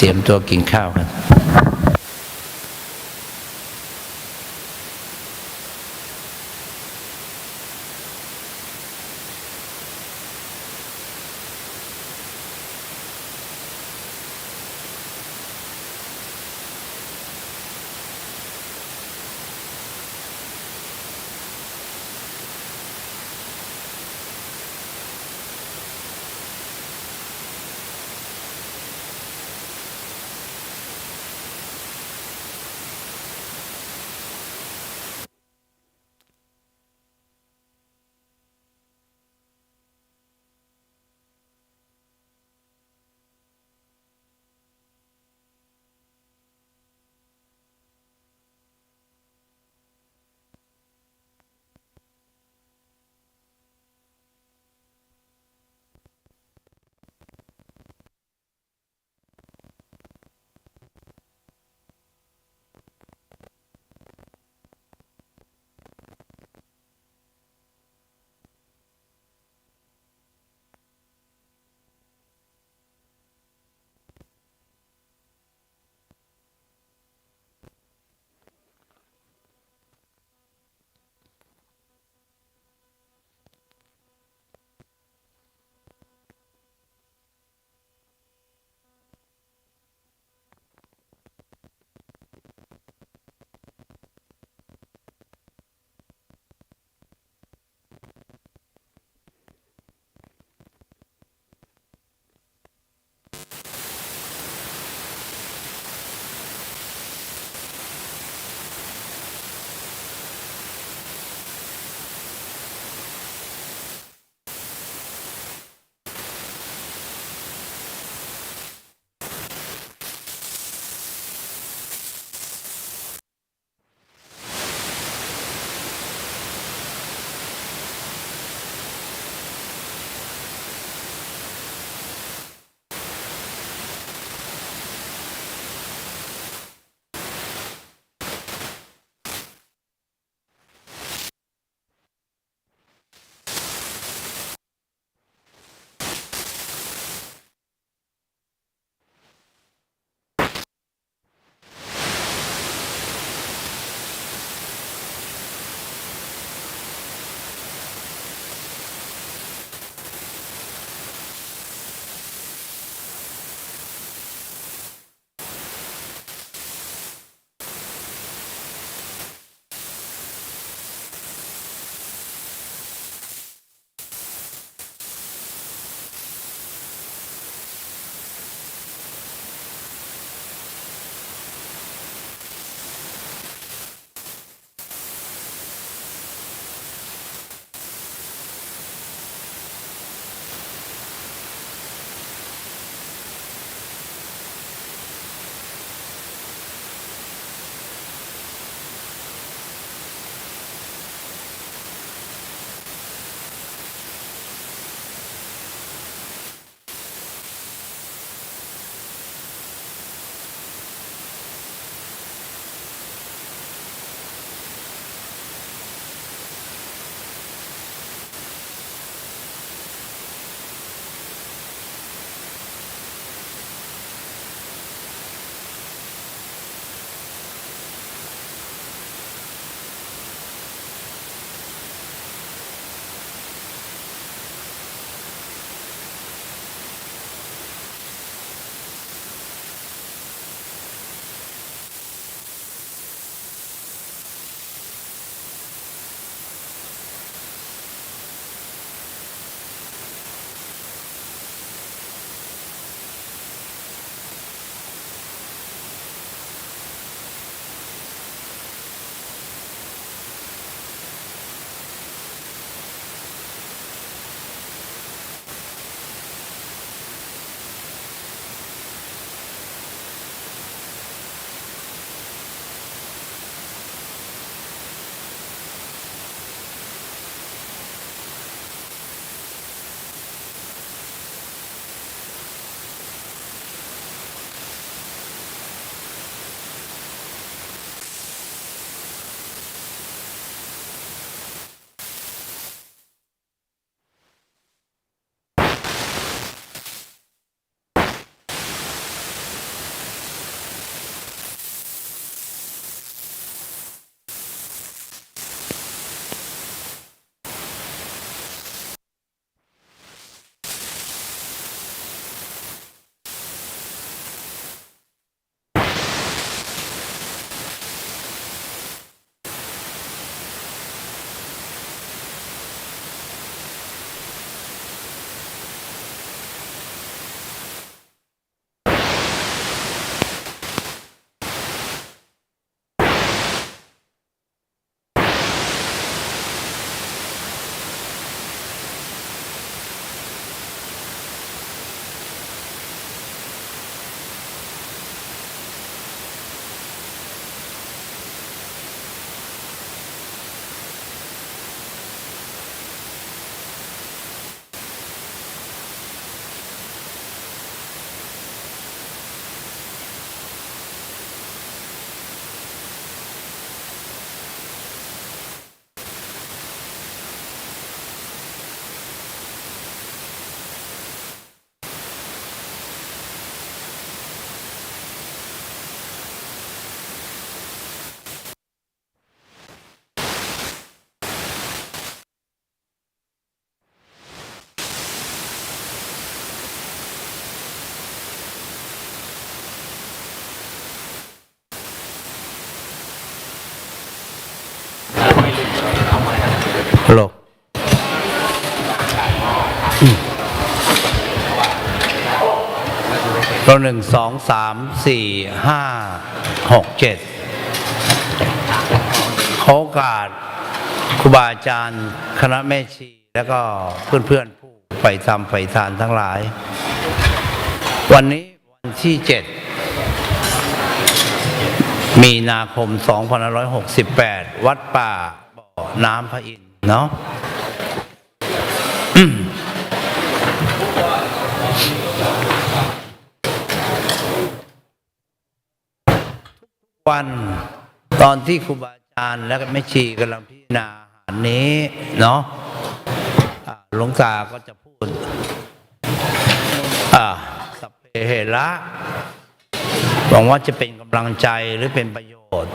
เตรียมตัวกินข้าวกัน ตัวหนึ่งสองสามสี่ห้าหกเจ็ดขอโอกาสครูบาอาจารย์คณะแม่ชี แล้วก็เพื่อนๆผู้ไปทำไปทานทั้งหลาย วันนี้วันที่เจ็ดมีนาคม 2568 วัดป่าบ่อน้ำพระอินทร์เนาะ วันตอนที่ครูบาอาจารย์และแม่ชีกำลังพิจารณาอาหารนี้เนาะหลวงตาก็จะพูดอ่าสัพเพเหระหวังว่าจะเป็นกำลังใจหรือเป็นประโยชน์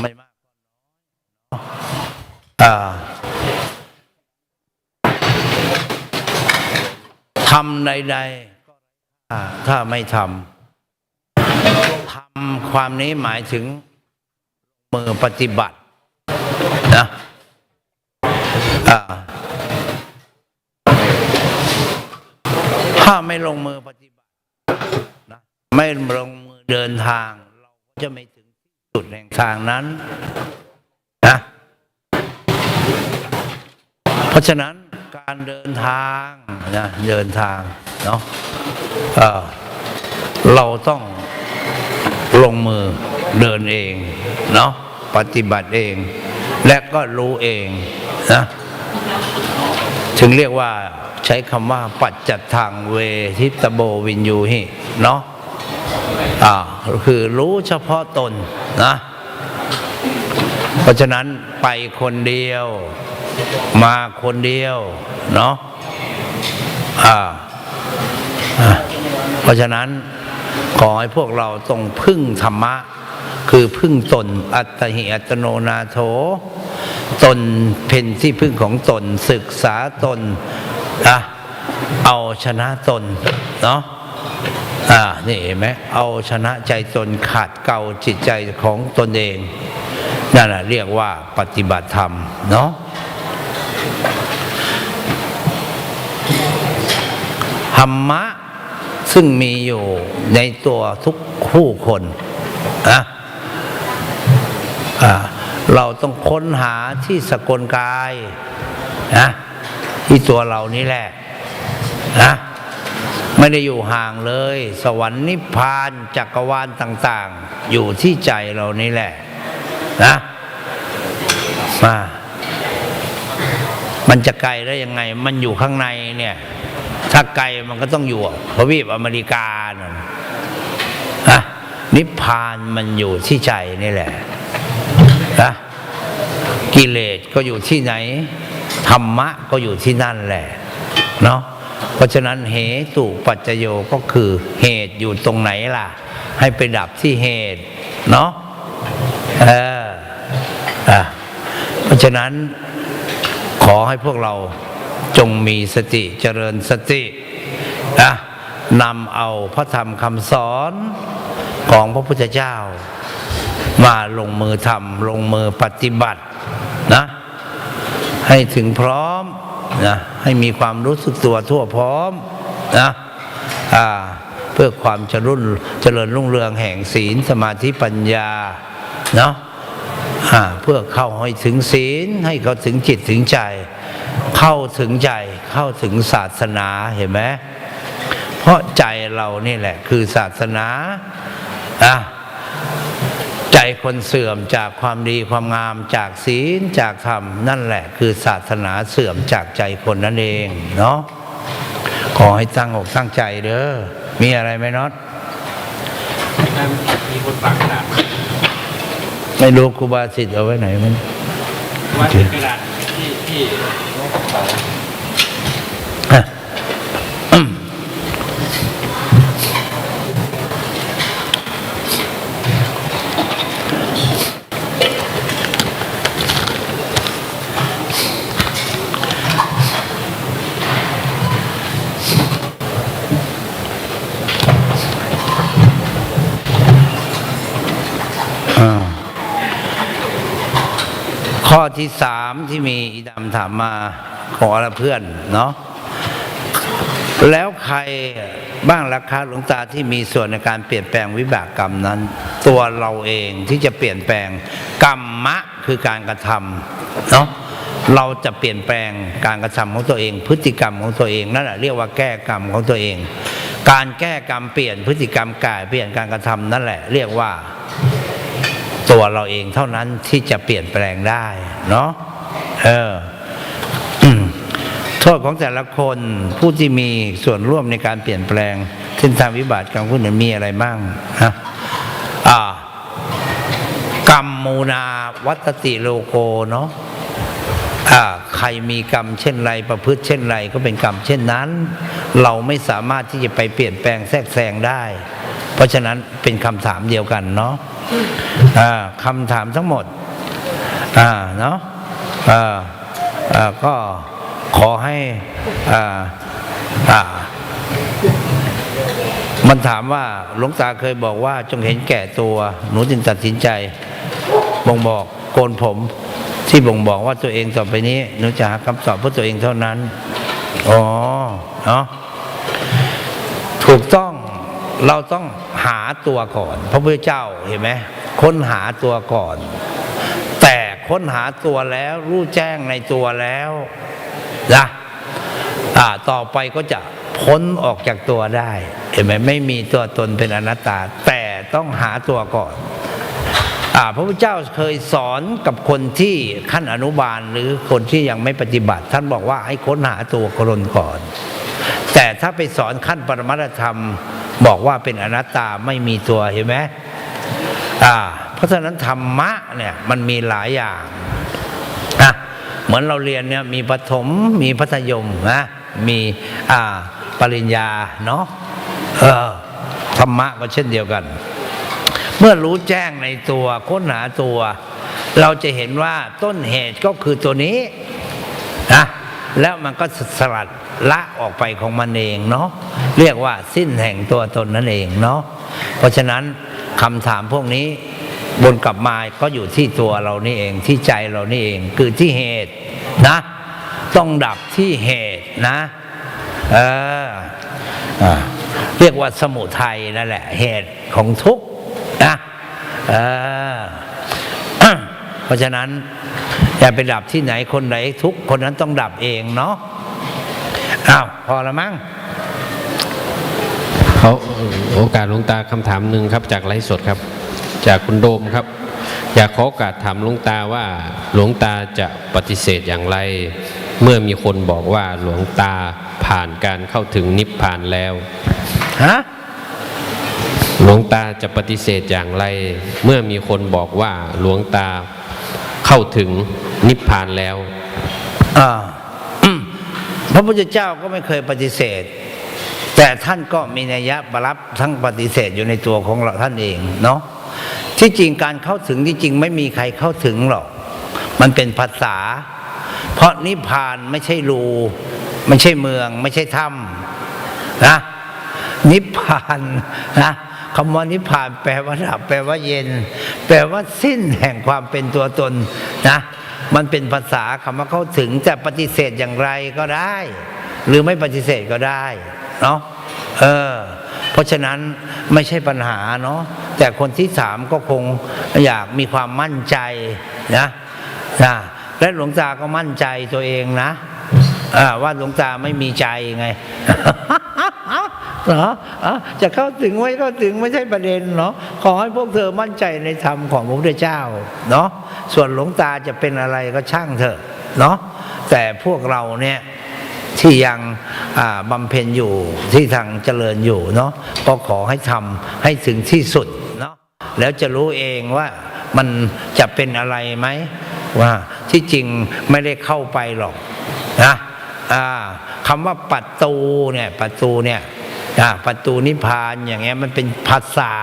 ไม่มากก็น้อยทำใดๆถ้าไม่ทำ ทำความนี้หมายถึงมือปฏิบัตินะถ้าไม่ลงมือปฏิบัตินะไม่ลงมือเดินทาง เราก็จะไม่ถึงที่สุดแห่งทางนั้นนะเพราะฉะนั้นการเดินทางนะเดินทางเนาะเราต้อง ลงมือเดินเองเนาะปฏิบัติเอง และก็รู้เองนะถึงเรียกว่าใช้คำว่าปัจจัตทางเวทิตโบวินยูหิเนาะอ่าคือรู้เฉพาะตนนะ เพราะฉะนั้นไปคนเดียว มาคนเดียวเนาะอ่าเพราะฉะนั้น ขอให้พวกเราต้องพึ่งธรรมะ คือพึ่งตนอัตหิอัตโนนาโถ ตนเป็นที่พึ่งของตนศึกษาตนอะเอาชนะตนเนาะอ่านี่เห็นไหมเอาชนะใจตนขาดเกลาจิตใจของตนเองนั่นแหละเรียกว่าปฏิบัติธรรมเนาะธรรมะ ซึ่งมีอยู่ในตัวทุกคู่คนนะเราต้องค้นหาที่สกลกายนะที่ตัวเรานี่แหละนะไม่ได้อยู่ห่างเลย สวรรค์นิพพานจักรวาลต่าง ๆ อยู่ที่ใจเรานี่แหละนะมามันจะไกลได้ยังไง มันอยู่ข้างในเนี่ย ถ้าไกลมันก็ต้องอยู่ทวีปอเมริกาน่ะนะนิพพานมันอยู่ที่ใจนี่แหละนะกิเลสก็อยู่ที่ไหน ธรรมะก็อยู่ที่นั่นแหละเนาะเพราะฉะนั้นเหตุปัจจโยก็คือเหตุอยู่ตรงไหนล่ะ ให้ไปดับที่เหตุ เนาะเอออะเพราะฉะนั้นขอให้พวกเรา จงมีสติเจริญสตินะนำเอาพระธรรมคำสอนของพระพุทธเจ้า มาลงมือทำลงมือปฏิบัตินะให้ถึงพร้อมนะให้มีความรู้สึกตัวทั่วพร้อมนะอ่าเพื่อความเจริญเจริญรุ่งเรืองแห่งศีลสมาธิปัญญาเนาะอ่าเพื่อเข้าให้ถึงศีลให้เขาถึงจิตถึงใจ เข้าถึงใจเข้าถึงศาสนาเห็นไหมเพราะใจเรานี่แหละ คือศาสนาอะใจคนเสื่อมจากความดีความงามจากศีลจากธรรม นั่นแหละ คือศาสนาเสื่อมจากใจคนนั่นเองเนาะขอให้ตั้งอกตั้งใจเด้อมีอะไรไหมน็อตมีคนฝากกระดาษไม่รู้ครูบาสิทธิ์เอาไว้ไหนมันว่าเป็นกระดาษที่ที่ฮะอ่า ข้อที่สามที่มีอีดำถามมา อละเพื่อนเนาะแล้วใครบ้างราคาหลวงตาที่มีส่วนในการเปลี่ยนแปลงวิบากกรรมนั้น ตัวเราเองที่จะเปลี่ยนแปลงกรรมะคือการกระทำเนาะเราจะเปลี่ยนแปลงการกระทำของตัวเอง พฤติกรรมของตัวเองนั่นแหละเรียกว่าแก้กรรมของตัวเอง การแก้กรรมเปลี่ยนพฤติกรรมกายเปลี่ยนการกระทำนั่นแหละ เรียกว่าตัวเราเองเท่านั้นที่จะเปลี่ยนแปลงได้เนาะเออ โทษของแต่ละคนผู้ที่มีส่วนร่วมในการเปลี่ยนแปลงเส้นทางวิบัติกรรมผู้นั้นมีอะไรบ้างนะอ่ากรรมมูนาวัตติโลโกเนาะอ่าใครมีกรรมเช่นไรประพฤติเช่นไรก็เป็นกรรมเช่นนั้น เราไม่สามารถที่จะไปเปลี่ยนแปลงแทรกแซงได้ เพราะฉะนั้นเป็นคำถามเดียวกันเนาะอ่าคำถามทั้งหมดอ่าเนาะอ่าอ่าก็ ขอให้อ่าอ่ามันถามว่าหลวงตาเคยบอกว่าจงเห็นแก่ตัวหนูจึงตัดสินใจบ่งบอกโกนผมที่บ่งบอกว่าตัวเองต่อไปนี้หนูจะหาคำตอบเพื่อตัวเองเท่านั้น อ๋อเนาะถูกต้องเราต้องหาตัวก่อน พระพุทธเจ้าเห็นไหมค้นหาตัวก่อน แต่ค้นหาตัวแล้วรู้แจ้งในตัวแล้ว นะอ่าต่อไปก็จะพ้นออกจากตัวได้ เห็นไหมไม่มีตัวตนเป็นอนัตตา แต่ต้องหาตัวก่อนอ่าพระพุทธเจ้าเคยสอนกับคนที่ขั้นอนุบาลหรือคนที่ยังไม่ปฏิบัติ ท่านบอกว่าให้ค้นหาตัวกรนก่อน แต่ถ้าไปสอนขั้นปรมัตธรรม บอกว่าเป็นอนัตตาไม่มีตัวเห็นไหมอ่า เพราะฉะนั้นธรรมะเนี่ยมันมีหลายอย่างอะ เหมือนเราเรียนเนี่ยมีปฐมมีพัธยมนะมีอ่าปริญญาเนาะเออธรรมะก็เช่นเดียวกัน เมื่อรู้แจ้งในตัวค้นหาตัว เราจะเห็นว่าต้นเหตุก็คือตัวนี้นะแล้วมันก็สลัดละออกไปของมันเองเนาะเรียกว่าสิ้นแห่งตัวตนนั่นเองเนาะเพราะฉะนั้นคำถามพวกนี้ บนกลับมาก็อยู่ที่ตัวเรานี่เองที่ใจเรานี่เอง คือที่เหตุนะ ต้องดับที่เหตุนะเอออ่าเรียกว่าสมุทัยนั่นแหละ เหตุของทุกข์นะเออเพราะฉะนั้นอย่าไปดับที่ไหนคนไหนทุกคนนั้นต้องดับเองเนาะอ้าวพอละมั้งเขาโอกาสลงตาคำถามหนึ่งครับจากไลฟ์สดครับ จากคุณโดมครับ อยากขอโอกาสถามหลวงตาว่าหลวงตาจะปฏิเสธอย่างไร เมื่อมีคนบอกว่าหลวงตาผ่านการเข้าถึงนิพพานแล้วฮะหลวงตาจะปฏิเสธอย่างไร เมื่อมีคนบอกว่าหลวงตาเข้าถึงนิพพานแล้วอ่าอืมพระพุทธเจ้าก็ไม่เคยปฏิเสธ แต่ท่านก็มีนัยยะบรับทั้งปฏิเสธอยู่ในตัวของเราท่านเองเนาะ ที่จริงการเข้าถึงที่จริงไม่มีใครเข้าถึงหรอก มันเป็นภาษา เพราะนิพพานไม่ใช่รูไม่ใช่เมือง ไม่ใช่ถ้ำนะนิพพานนะคำว่านิพพานแปลว่าดับแปลว่าเย็น แปลว่าสิ้นแห่งความเป็นตัวตนนะมันเป็นภาษาคำว่าเข้าถึงจะปฏิเสธอย่างไรก็ได้ หรือไม่ปฏิเสธก็ได้เนาะเออ เพราะฉะนั้นไม่ใช่ปัญหาเนาะแต่คนที่สามก็คงอยากมีความมั่นใจนะนะและหลวงตาก็มั่นใจตัวเองนะว่าหลวงตาไม่มีใจไงเหรออะจะเข้าถึงไม่เข้าถึงไม่ใช่ประเด็นเนาะขอให้พวกเธอมั่นใจในธรรมของพระพุทธเจ้าเนาะส่วนหลวงตาจะเป็นอะไรก็ช่างเถอะเนาะแต่พวกเราเนี่ย ที่ยังบำเพ็ญอยู่ที่ทางเจริญอยู่เนาะก็ขอให้ทำให้ถึงที่สุดเนาะแล้วจะรู้เองว่ามันจะเป็นอะไรไหมว่าที่จริงไม่ได้เข้าไปหรอกนะคำว่าประตูเนี่ยประตูเนี่ยประตูนิพพานอย่างเงี้ยมันเป็นภาษา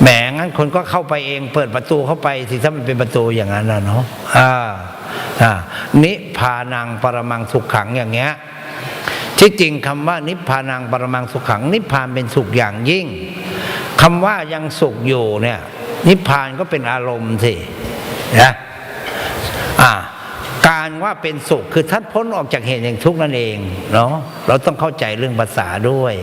แหมงั้นคนก็เข้าไปเอง เปิดประตูเข้าไปสิถ้ามันเป็นประตูอย่างนั้นนะเนาะอ่า นิพพานังปรมังสุขขังอย่างเงี้ยที่จริงคำว่านิพพานังปรมังสุขขัง นิพพานเป็นสุขอย่างยิ่งคำว่ายังสุขอยู่เนี่ย นิพพานก็เป็นอารมณ์สินะอ่าการว่าเป็นสุขคือท่านพ้นออกจากเหตุแห่งทุกข์นั่นเองเนาะเราต้องเข้าใจเรื่องภาษาด้วย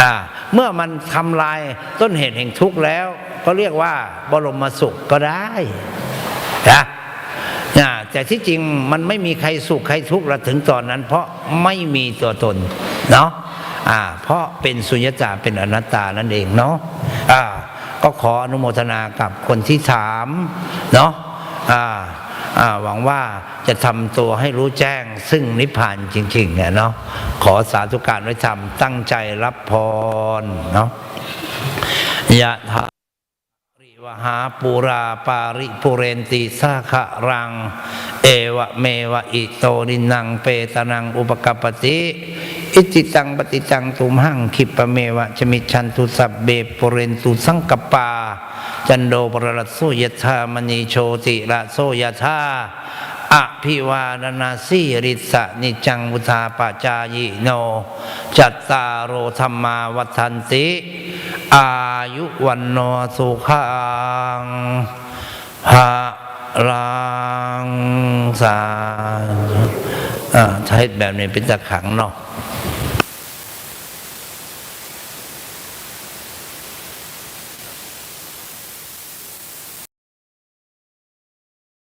อ่าเมื่อมันทำลายต้นเหตุแห่งทุกข์แล้ว ก็เรียกว่าบรมสุขก็ได้นะ แต่ที่จริงมันไม่มีใครสุขใครทุกข์ละถึงตอนนั้น เพราะไม่มีตัวตนเนาะอ่า เพราะเป็นสุญญตาเป็นอนัตตานั่นเองเนาะอ่า ก็ขออนุโมทนากับคนที่ถามเนาะอ่าอ่าหวังว่าจะทำตัวให้รู้แจ้งซึ่งนิพพานจริงๆเนี่ยเนาะขอสาธุการไว้ทำตั้งใจรับพรเนาะยะถา วหาปูราปาริปุเรนติสาขะรัง เอวะเมวะอิโตนินังเปตนังอุปกปปติ อิจิตังปฏิตังตุมหังคิปะเมวะชมิชันตุสัพเบปุเรนตุสังกปา จันโดปรลัสโสยธามณีโชติระโสยธาอภิวาดนาสีริสะนิจังวุธาปจายโน จัตตารโอธรรมาวัฏันติ อายุวันโนสุขังหาลังสาธุอ่าถ้แบบนี้เป็นตะขังเนาะ